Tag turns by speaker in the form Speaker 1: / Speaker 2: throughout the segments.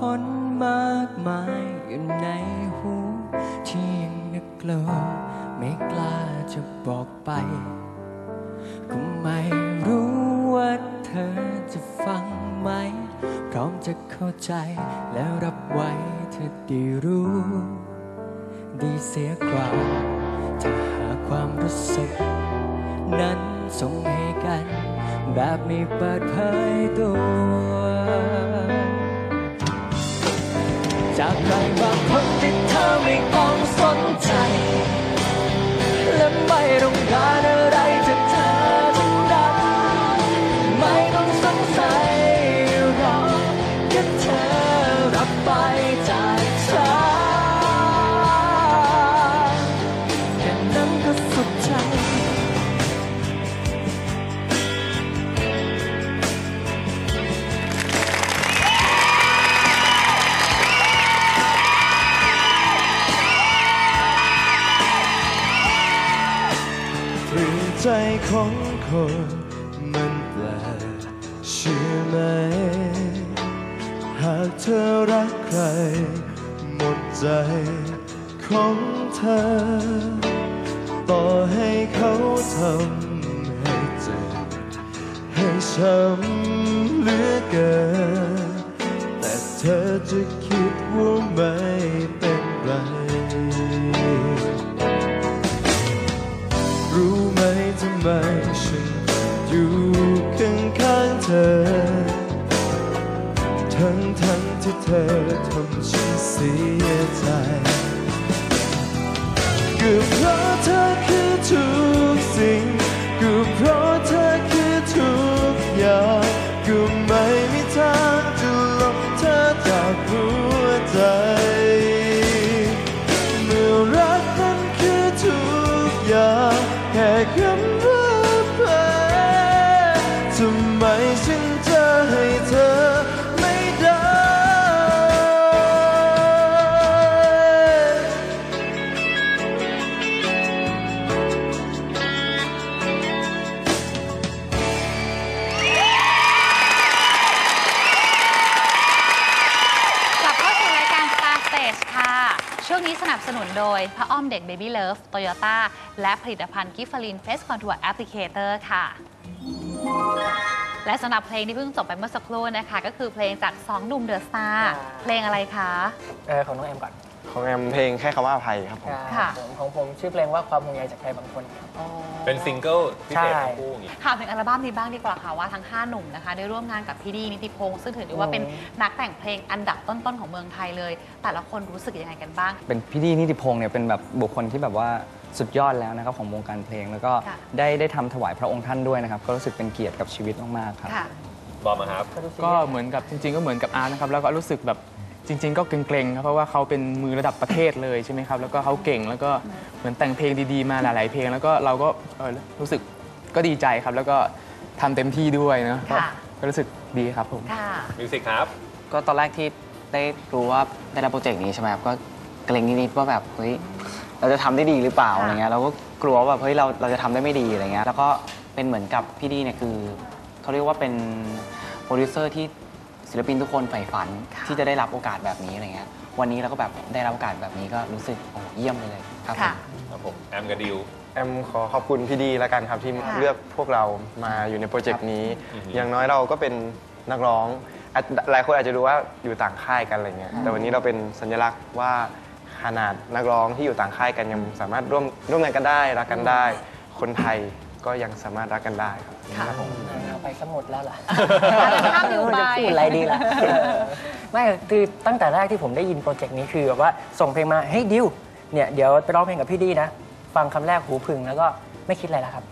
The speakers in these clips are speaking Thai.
Speaker 1: คนมากมายอยู่ในหูที่ยังนึกกลัวไม่กล้าจะบอกไป ก็ไม่รู้ว่าเธอจะฟังไหม พร้อมจะเข้าใจแล้วรับไว้เธอได้รู้ ดีเสียกว่าถ้าหาความรู้สึก นั้นส่งให้กัน แบบไม่เปิดเผยตัว แค่เธอรับไปจากฉันแค่นั้นก็สุขใจ
Speaker 2: หรือใจของคน เธอรักใคร หมดใจของเธอ ต่อให้เขาทำให้เจ็บให้ช้ำเหลือเกินแต่เธอจะคิดว่าไม่ เธอทำฉันเสียใจก็เพราะเธอคือทุกสิ่งก็เพราะเธอคือทุกอย่างก็ไม่มีทางจะลบเธอจากหัวใจเมื่อรักนั้นคือทุกอย่างแค่คำว่าเพ้อทำไมฉัน
Speaker 3: นี้สนับสนุนโดยพระอ้อมเด็ก Baby Love Toyota และผลิตภัณฑ์กิฟฟลินเฟสคอนทัวร์แอปพลิเคเตอร์ค่ะ และสำหรับเพลงที่เพิ่งจบไปเมื่อสักครู่นะคะ ก็คือเพลงจาก2หนุ่มเดอะสตาร์เพลงอะไรคะ
Speaker 4: เออของน้องแอมก่อน
Speaker 5: ของแอมเพลงแค่คำว่าอภัยครับผม
Speaker 3: ค่ะ
Speaker 4: ผมของผมชื่อเพลงว่าความห่วงใยจากใครบางคน
Speaker 6: เป็นซิงเกิลพิเศษ
Speaker 4: ใช่
Speaker 6: ทั้งคู่อย่างงี้
Speaker 3: ถามถึงอัลบั้มนี้บ้างดีกว่าค่ะว่าทั้ง 5 หนุ่มนะคะ ได้ร่วมงานกับพี่ดีนิติพงศ์ซึ่งถือได้ว่าเป็นนักแต่งเพลงอันดับต้นๆของเมืองไทยเลย แต่ละคนรู้สึกยังไงกันบ้าง
Speaker 7: เป็นพี่ดีนิติพงศ์เนี่ยเป็นแบบบุคคลที่แบบว่าสุดยอดแล้วนะครับของวงการเพลง แล้วก็
Speaker 3: ค่ะ
Speaker 7: ได้ได้ทำถวายพระองค์ท่านด้วยนะครับ ก็รู้สึกเป็นเกียรติกับชีวิตมากๆครับ
Speaker 3: ค่ะ
Speaker 6: บอมอะครับ
Speaker 8: ก็เหมือนกับจริงๆก็เหมือนกับอาร์ตนะครับ แล้วก็รู้สึกแบบ จริง ๆ ก็เกรงๆครับเพราะว่าเขาเป็นมือระดับประเทศเลยใช่ไหมครับแล้วก็เขาเก่งแล้วก็เหมือนแต่งเพลงดีๆ มาหลาย ๆ เพลง แล้วก็เราก็เออรู้สึกก็ดีใจครับ แล้วก็ทำเต็มที่ด้วยเนอะ
Speaker 3: ค่ะ
Speaker 8: ก็รู้สึกดีครับผม
Speaker 3: ค่ะ
Speaker 6: มิวสิกครับ
Speaker 9: ก็ตอนแรกที่ได้รู้ว่าได้รับโปรเจกต์นี้ใช่ไหมครับก็เกรงนิดๆว่าแบบเฮ้ยเราจะทำได้ดีหรือเปล่า
Speaker 3: ค่ะ
Speaker 9: อะไรเงี้ยเราก็กลัวว่าแบบเฮ้ยเราเราจะทำได้ไม่ดีอะไรเงี้ยแล้วก็เป็นเหมือนกับพี่ดีเนี่ยคือเขาเรียกว่าเป็นโปรดิวเซอร์ที่ ศิลปินทุกคนใฝ่ฝัน
Speaker 3: ค่ะ
Speaker 9: ที่จะได้รับโอกาสแบบนี้อะไรเงี้ยวันนี้เราก็แบบได้รับโอกาสแบบนี้ก็รู้สึกโอ้โหเยี่ยมไปเลยครับผม
Speaker 3: ค่ะ
Speaker 6: ครับผมแอมกับดิว
Speaker 5: แอมขอขอบคุณพี่ดีแล้วกันครับที่
Speaker 3: ค่ะ
Speaker 5: เลือกพวกเรามาอยู่ในโปรเจกต์นี้
Speaker 6: อือฮึ
Speaker 5: อย่างน้อยเราก็เป็นนักร้องอาจหลายคนอาจจะรู้ว่าอยู่ต่างค่ายกันอะไรเงี้ยแต่วันนี้เราเป็นสัญลักษณ์ว่าขนาดนักร้องที่อยู่ต่างค่ายกันยังสามารถร่วมร่วมงานกันได้รักกันได้ คนไทย ก็ยังสามารถรักกันได้ครับ
Speaker 3: ค่ะ
Speaker 5: ครับผม
Speaker 4: เอาไปสมุดแล้วล่ะ
Speaker 3: ห้ามอยู่ไป
Speaker 4: จะพูดอะไรดีล่ะไม่คือตั้งแต่แรกที่ผมได้ยินโปรเจกต์นี้คือแบบว่าส่งเพลงมาเฮ้ยดิวเนี่ยเดี๋ยวไปร้องเพลงกับพี่ดีนะ ฟังคำแรกหูพึ่งแล้วก็ไม่คิดอะไรแล้วครับ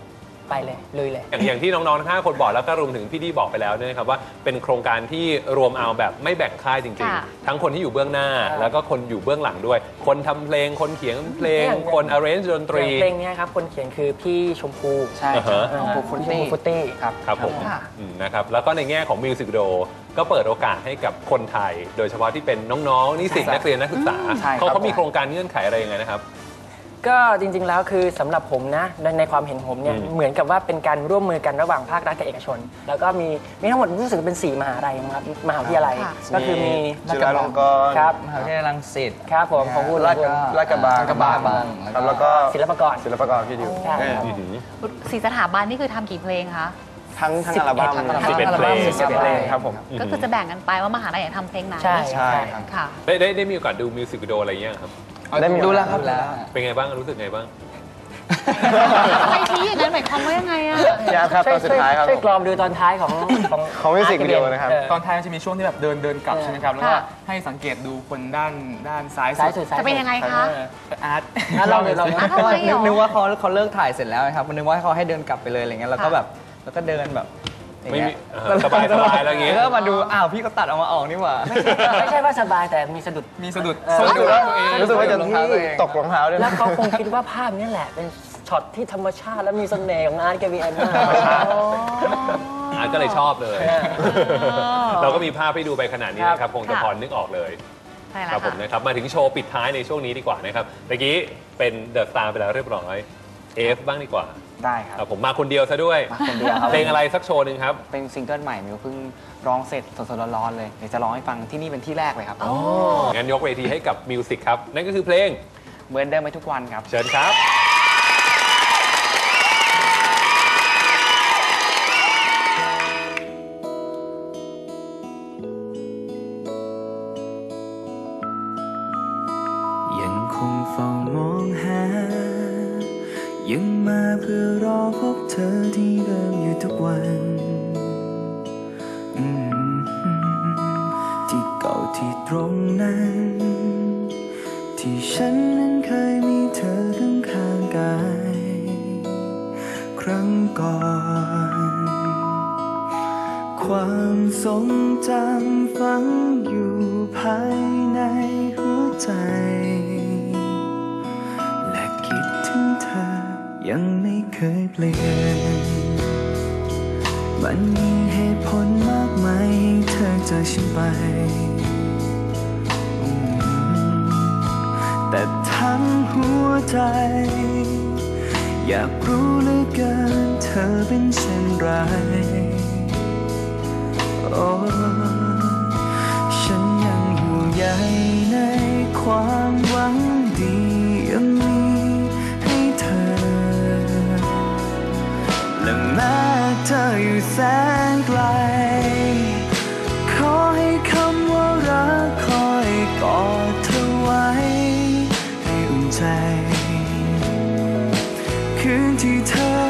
Speaker 4: ไปเลยลุยเลย
Speaker 6: อย่างอย่างที่น้องๆทั้งห้าคนบอกแล้วก็รวมถึงพี่ดีบอกไปแล้วเนี่ยนะครับว่าเป็นโครงการที่รวมเอาแบบไม่แบ่งค่ายจริง
Speaker 3: ค่ะ
Speaker 6: ๆ ทั้งคนที่อยู่เบื้องหน้าแล้วก็คนอยู่เบื้องหลังด้วย คนทำเพลง คนเขียนเพลง
Speaker 4: อย่าง
Speaker 6: คน arrange ดนตรี
Speaker 4: เพลงเนี้ยครับคนเขียนคือพี่ชมพู
Speaker 9: ใช่
Speaker 6: อ่าฮะ
Speaker 9: ครับของฟุต
Speaker 4: พี่ชม
Speaker 9: ตี้
Speaker 4: พูฟุตตี้
Speaker 9: ครับ
Speaker 6: ครับผม
Speaker 3: ค่ะ
Speaker 6: อืมนะครับแล้วก็ในแง่ของมิวสิกวิดีโอก็เปิดโอกาสให้กับคนไทย โดยเฉพาะที่เป็นน้องๆนิสิต
Speaker 9: ใช่
Speaker 6: นักเรียนนักศึกษา
Speaker 9: ใช่ครับ
Speaker 6: เขาเขามีโครงการเงื่อนไขอะไรยังไงนะครับ
Speaker 4: ก็จริง ๆ แล้วคือสำหรับผมนะในในความเห็นผมเนี่ย
Speaker 6: อืม
Speaker 4: เหมือนกับว่าเป็นการร่วมมือกันระหว่างภาครัฐกับเอกชน แล้วก็มีมีทั้งหมดรู้สึกเป็น4มหาลัยนะครับมหาวิทยาลัย
Speaker 3: ค่ะ
Speaker 4: ก็คือมี
Speaker 5: จุฬาลงกรณ์
Speaker 4: ครับ
Speaker 7: มหาวิทยาลัยรังสิต
Speaker 4: ครับผมของคุณ
Speaker 5: ลาดกระลาดกระบัง
Speaker 7: ลาดกระบัง
Speaker 5: ครับแล้วก็
Speaker 4: ศิลปากร
Speaker 5: ศิลปากรพี่ดิว
Speaker 4: ใช่ครับ
Speaker 6: อื้อหือ
Speaker 3: สีสถาบันนี่คือทำกี่เพลงคะ
Speaker 5: ทั้งทั้งอัลบั้ม
Speaker 4: ทั้งอัล
Speaker 6: สิบเอ็ด
Speaker 4: บั้ม
Speaker 6: เพลง
Speaker 4: สิบเอ็ดเพลง
Speaker 5: ครับผม
Speaker 3: ก็คือจะแบ่งกันไปว่ามหาลัยอยากทำเพลงไหน
Speaker 4: ใช่
Speaker 5: ใช่ครับ
Speaker 3: ค่ะ
Speaker 6: ได้ได้ได้มีโอกาสดูมิวสิกวิดีโออะไรเงี้ยครับ
Speaker 5: ได้มี
Speaker 7: ดูแล้วครับแล้ว
Speaker 6: เป็นไงบ้างรู้สึกไงบ้าง
Speaker 3: ทำไมชี้อย่างนั้นหมายความว่ายังไงอะ
Speaker 5: ยากครับตอนสุดท้ายครับ
Speaker 4: ช่วยกรอมดูตอนท้ายของของ
Speaker 5: ของ music video นะครับ
Speaker 4: เออ
Speaker 8: ตอนท้ายมันจะมีช่วงที่แบบเดินเดินกลับใช่ไหมครับแล้วก็
Speaker 3: ค่ะ
Speaker 8: ให้สังเกตดูคนด้านด้านซ้าย
Speaker 4: ซ้าย
Speaker 8: สุ
Speaker 4: สุ
Speaker 8: ด
Speaker 4: ดซ้าย
Speaker 3: จะเป็นยังไงคะ
Speaker 8: เอออาร์ต
Speaker 4: อะลองดูลองดู
Speaker 3: อะทำไมหรอ
Speaker 7: นึกว่าเขาเขาเลิกถ่ายเสร็จแล้วครับนึกว่าเขาให้เดินกลับไปเลยอะไรเงี้ยแล้วก็
Speaker 3: ค่ะ
Speaker 7: แบบแล้วก็เดินแบบ อย่าง
Speaker 6: ไม่
Speaker 7: เงี้
Speaker 6: มี
Speaker 7: ย
Speaker 6: อ่าสบายสบายแล้วอย่างงี้
Speaker 7: แล้วก็มาดูอ้าวพี่ก็ตัดออกมาออกนี่หว่า
Speaker 4: ไม่ใช่ว่าสบายแต่มีสะดุด
Speaker 8: มีสะดุด
Speaker 4: เออ
Speaker 8: สะดุดตัวเอง
Speaker 5: รู้สึกว่าจะ
Speaker 7: รองเท้าตัวเอง
Speaker 5: ตกรองเท้าด้วย
Speaker 4: แล้ว
Speaker 5: นะ
Speaker 4: เขาคงคิดว่าภาพนี้แหละเป็นช็อตที่ธรรมชาติและมีเสน่ห์ของอาร์ตแกวีแอนมาก
Speaker 6: อาร์ตก็เลยชอบเลย เราก็มีภาพให้ดูไปขนาดนี้นะครับ คงจะ
Speaker 3: ค่ะ
Speaker 6: พอนึกออกเลย
Speaker 3: ใช่
Speaker 6: ค
Speaker 3: แล้
Speaker 6: รั
Speaker 3: ว
Speaker 6: บผม
Speaker 3: ค่ะ
Speaker 6: นะครับ มาถึงโชว์ปิดท้ายในช่วงนี้ดีกว่านะครับเมื่อกี้เป็นเดอะสตาร์ไปแล้วเรียบร้อยเอฟบ้างดีกว่า
Speaker 9: ได้ค
Speaker 6: ค
Speaker 9: รั
Speaker 6: รับบผมมาคนเดียวซะด้วย
Speaker 9: มาคนเดียวครับ
Speaker 6: เพลงอะไรสักโชว์หนึ่งครับ
Speaker 9: เป็นซิงเกิลใหม่มิวเพิ่งร้องเสร็จสดๆร้อนๆเลยเดี๋ยวจะร้องให้ฟังที่นี่เป็นที่แรกเลยครับ
Speaker 6: งั้นยกเวทีให้กับมิวสิกครับ นั่นก็คือเพลง
Speaker 9: เหมือนเดิมไปทุกวันครับ
Speaker 6: เชิญครับ
Speaker 10: ที่ตรงนั้น ที่ฉันนั้นเคยมีเธอข้างข้างกาย ครั้งก่อน ความทรงจำฝังอยู่ภายในหัวใจ และคิดถึงเธอยังไม่เคยเปลี่ยนมันมีเหตุผลมากมายให้เธอจากฉันไป ทั้งหัวใจ อยากรู้เหลือเกินเธอเป็นเช่นไร โอ้ฉันยังห่วงใยในความหวังดียังมีให้เธอ และแม้เธออยู่แสน คืนที่เธอ